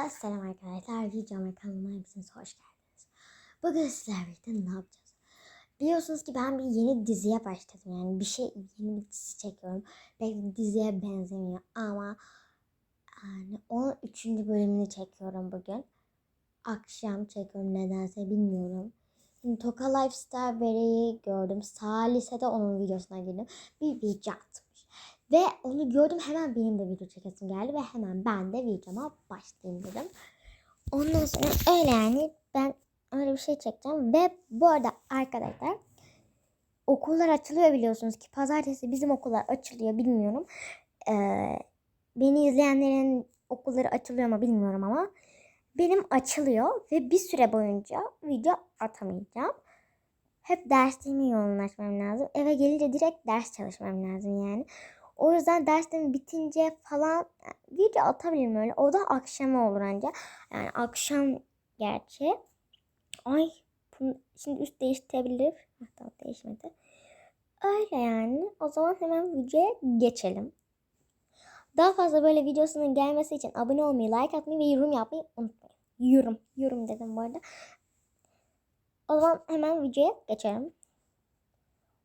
Hepinize selam arkadaşlar. Videoma kanalıma hepiniz hoş geldiniz. Bugün sizlerle birlikte ne yapacağız? Biliyorsunuz ki ben bir yeni diziye başladım. Yani bir şey yeni bir dizi çekiyorum. Belki diziye benzemiyor ama yani onun üçüncü bölümünü çekiyorum bugün. Akşam çekiyorum nedense bilmiyorum. Şimdi Toka Lifestyle Bere'yi gördüm. Salise de onun videosuna girdim. Bir video. Ve onu gördüm hemen benim de video çekesim geldi ve hemen ben de videoma başlayayım dedim. Ondan sonra öyle yani ben öyle bir şey çekeceğim ve bu arada arkadaşlar okullar açılıyor biliyorsunuz ki pazartesi bizim okullar açılıyor bilmiyorum. Ee, beni izleyenlerin okulları açılıyor mu bilmiyorum ama benim açılıyor ve bir süre boyunca video atamayacağım. Hep derslerime yoğunlaşmam lazım. Eve gelince direkt ders çalışmam lazım yani. O yüzden derslerim bitince falan video atabilirim öyle. O da akşama olur ancak. Yani akşam gerçi. Ay şimdi üst değiştirebilir. Hatta değişmedi. Öyle yani. O zaman hemen videoya geçelim. Daha fazla böyle videosunun gelmesi için abone olmayı, like atmayı ve yorum yapmayı unutmayın. Yorum. Yorum dedim bu arada. O zaman hemen videoya geçelim.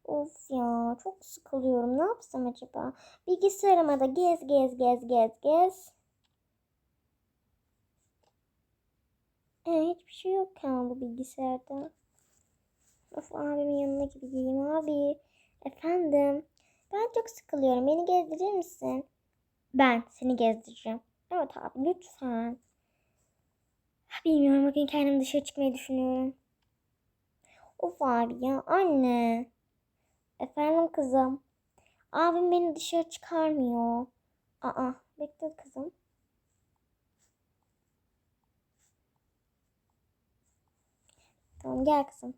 Of ya çok sıkılıyorum. Ne yapsam acaba? Bilgisayarıma da gez gez gez gez gez. Ee, hiçbir şey yok ya bu bilgisayarda. Of abimin yanına gideyim abi. Efendim. Ben çok sıkılıyorum. Beni gezdirir misin? Ben seni gezdireceğim. Evet abi lütfen. Bilmiyorum bugün kendim dışarı çıkmayı düşünüyorum. Of abi ya anne. Efendim kızım. Abim beni dışarı çıkarmıyor. Aa bekle kızım. Tamam gel kızım.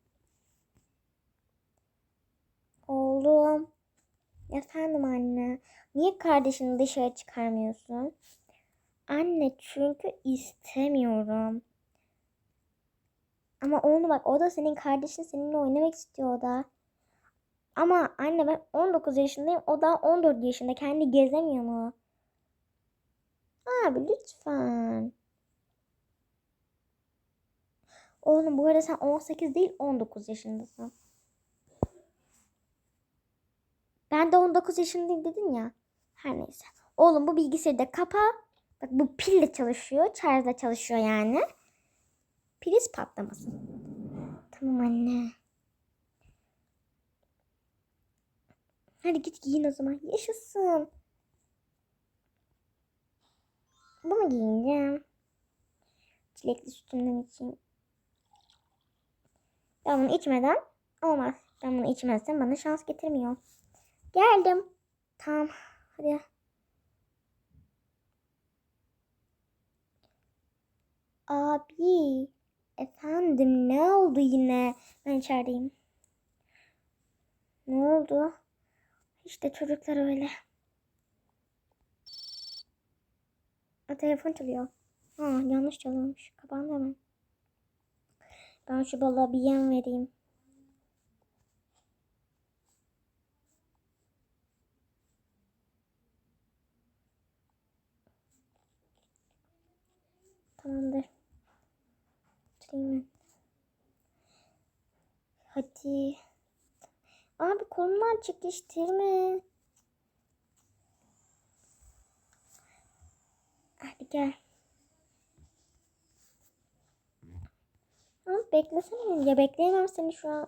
Oğlum. Efendim anne. Niye kardeşini dışarı çıkarmıyorsun? Anne çünkü istemiyorum. Ama oğlum bak o da senin kardeşin seninle oynamak istiyor o da. Ama anne ben 19 yaşındayım. O da 14 yaşında. Kendi gezemiyor mu? Abi lütfen. Oğlum bu arada sen 18 değil 19 yaşındasın. Ben de 19 yaşındayım dedin ya. Her neyse. Oğlum bu bilgisayarı da kapa. Bak bu pille çalışıyor. Şarjla çalışıyor yani. Priz patlamasın. Tamam anne. Hadi git giyin o zaman. Yaşasın. Bunu giyineceğim. Çilekli sütümden içeyim. Ben bunu içmeden olmaz. Ben bunu içmezsem bana şans getirmiyor. Geldim. Tamam. Hadi. Abi. Efendim ne oldu yine? Ben içerideyim. Ne oldu? İşte çocuklar öyle. A, telefon çalıyor. Ha, yanlış çalıyormuş. Kapandı hemen. Ben şu balığa bir yem vereyim. Tamamdır. Bitireyim ben. Hadi. Abi kolundan çekiştirme. Hadi gel. Abi beklesene. Ya bekleyemem seni şu an.